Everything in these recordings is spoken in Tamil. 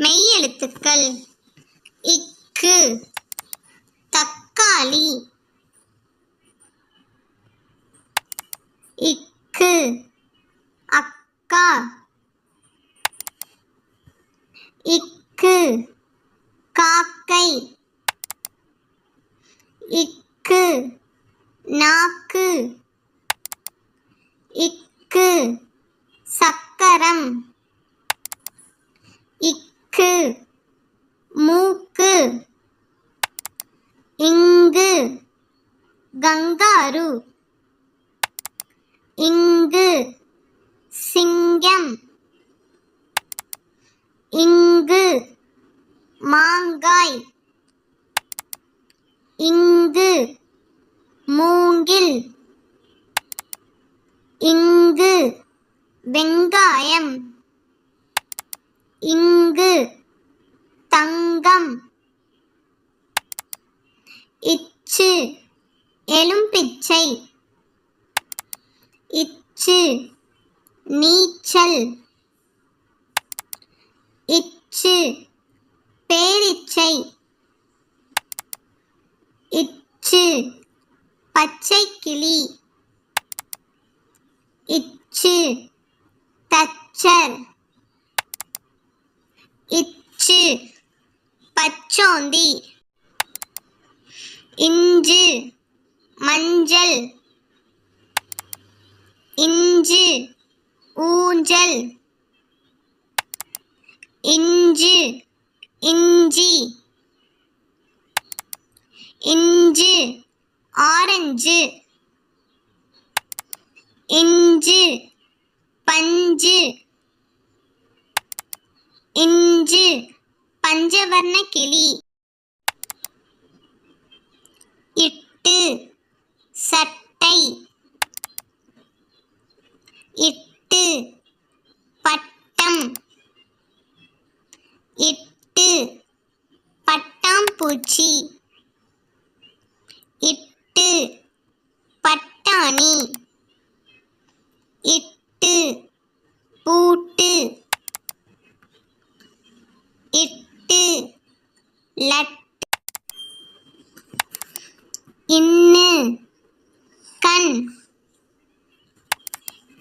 மெய்யெழுத்துக்கள். இக்கு. தக்காளி. இக்கு. அக்கா. இக்கு. காக்கை. இக்கு. நாக்கு. இக்கு. சக்கரம். இக்கு. க்கு மூக்கு. இங்கு. கங்காரு. இங்கு. சிங்கம். இங்கு. மாங்காய். இங்கு. மூங்கில். இங்கு. வெங்காயம். இங்கு தங்கம். இச்சு எலும்பிச்சை இச்சு நீச்சல். இச்சு பேரிச்சை. இச்சு பச்சை கிளி இச்சு தச்சர். இச்சு பச்சோந்தி இஞ்சு மஞ்சள் இஞ்சு ஊஞ்சல் இஞ்சு இஞ்சி இஞ்சு ஆரஞ்சு இஞ்சு பஞ்சு இஞ்சு பஞ்சவர்ண கிளி. இட்டு சட்டை. இட்டு பட்டம். இட்டு பட்டாம்பூச்சி. இட்டு பட்டாணி. இட்டு பூட்டு. இட்டு லட். இன்னு. கண்.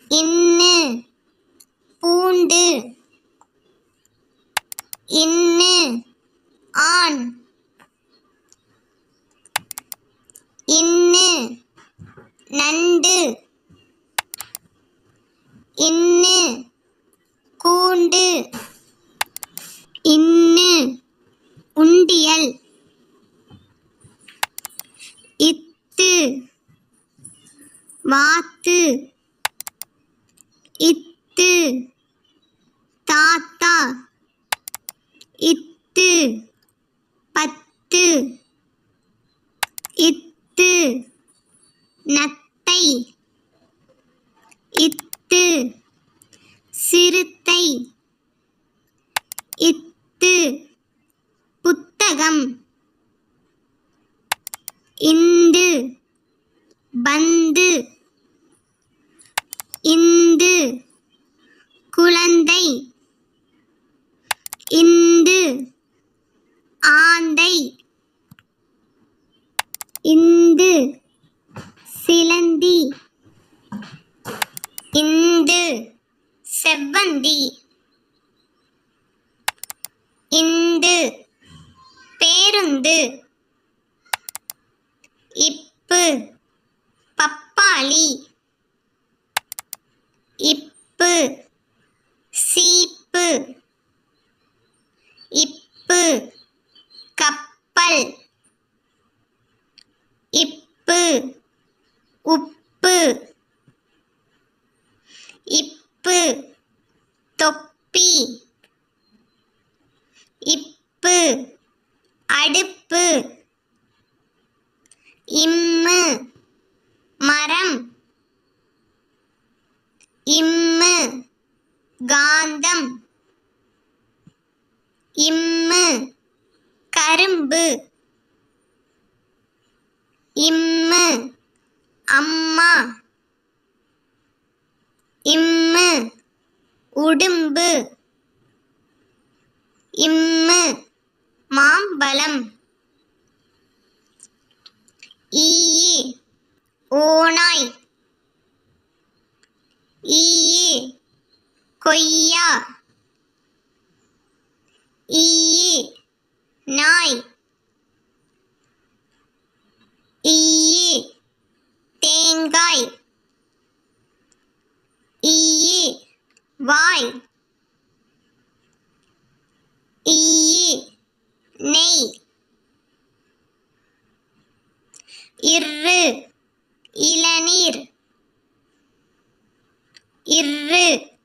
இன்னு. பூண்டு. இன்னு. ஆண். இன்னு. நண்டு. இன்னு. கூண்டு. இன்னு உண்டியல் இத்து வாத்து இத்து தாத்தா இத்து பத்து இத்து நத்தை இத்து சிறுத்தை இத்து புத்தகம். இந்து பந்து. இந்து குழந்தை. இந்து ஆந்தை. இந்து சிலந்தி. இந்து செவ்வந்தி. இந்து. பேருந்து. இப்பு. பப்பாளி. இப்பு. சீப்பு. இப்பு. கப்பல். இப்பு உப்பு இப்பு தொப்பி இப்பு அடுப்பு இம்மு மரம் இம்மு காந்தம் இம்மு. கரும்பு. இம்மு. அம்மா. இம்மு. உடும்பு. இம்மு. மாம்பழம். ஈயி. ஓனாய் ஈயி. கொய்யா. ஈயே நாய். ஈயே தேங்காய். ஈயே வாய். ஈயே நெய். இரு இளநீர். இரு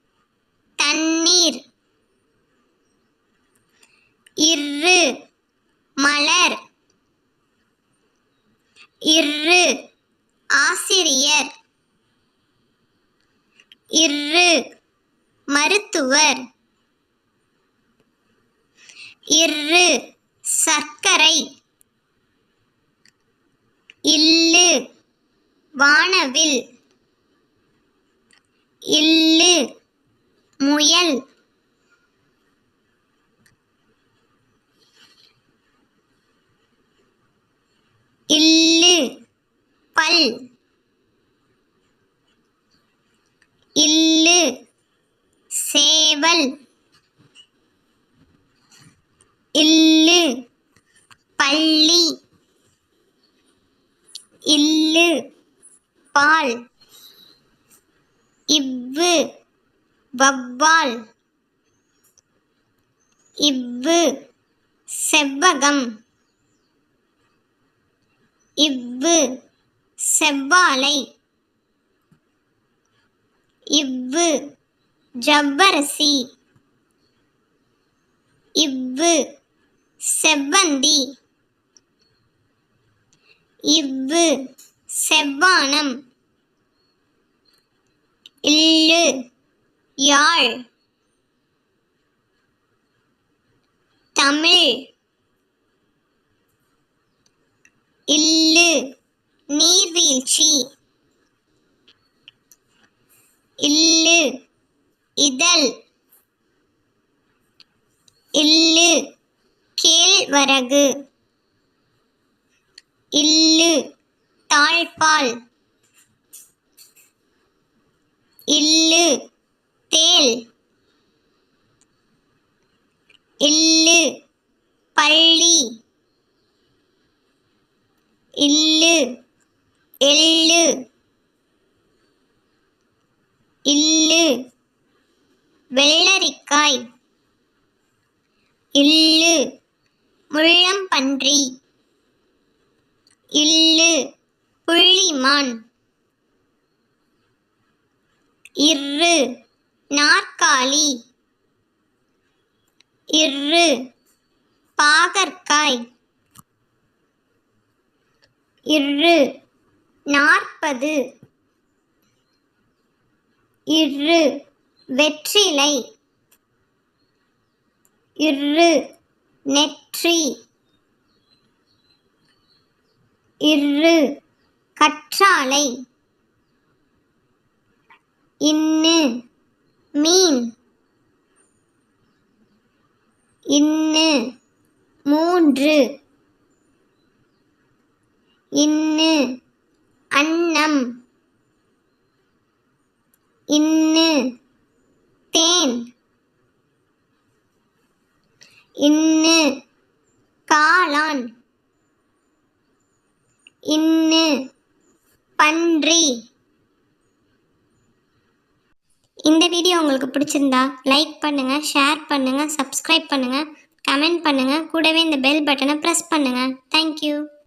தண்ணீர். இரு மலர். இரு ஆசிரியர். இரு மருத்துவர். இரு சர்க்கரை. இல்லு வானவில். இல்லு முயல். இல்லு. பல். இல்லு. சேவல். இல்லு. பள்ளி. இல்லு. பால். இவ்வு. வவ்வால். இவ்வு செவ்வகம். இவ்வு செவ்வாழை. இவ்வு ஜவ்வரசி. இவ்வு செவ்வந்தி. இவ்வு செவ்வானம். இல்லு யாழ். தமிழ். இல்லு. நீர்வீழ்ச்சி. இல்லு. இதழ். இல்லு. கேழ்வரகு. இல்லு. தாழ்பால் இல்லு. தேல். இல்லு. பள்ளி. இல்லு. எள்ளு. இல்லு. வெள்ளரிக்காய். இல்லு. முள்ளம்பன்றி. இல்லு. புள்ளிமான். இரு நாற்காலி. இரு பாகற்காய். இரு நாற்பது. இரு வெற்றிலை. இரு நெற்றி. இரு கற்றாழை. இன்னு. மீன். இன்னு. மூன்று. இன்னு. அன்னம். இன்னு. தேன். இன்னு. காளான். இன்னு. பன்றி. இந்த வீடியோ உங்களுக்கு பிடிச்சிருந்தா லைக் பண்ணுங்கள் ஷேர் பண்ணுங்கள் சப்ஸ்கிரைப் பண்ணுங்கள் கமெண்ட் பண்ணுங்கள் கூடவே இந்த பெல் பட்டனை ப்ரெஸ் பண்ணுங்கள் தேங்க்யூ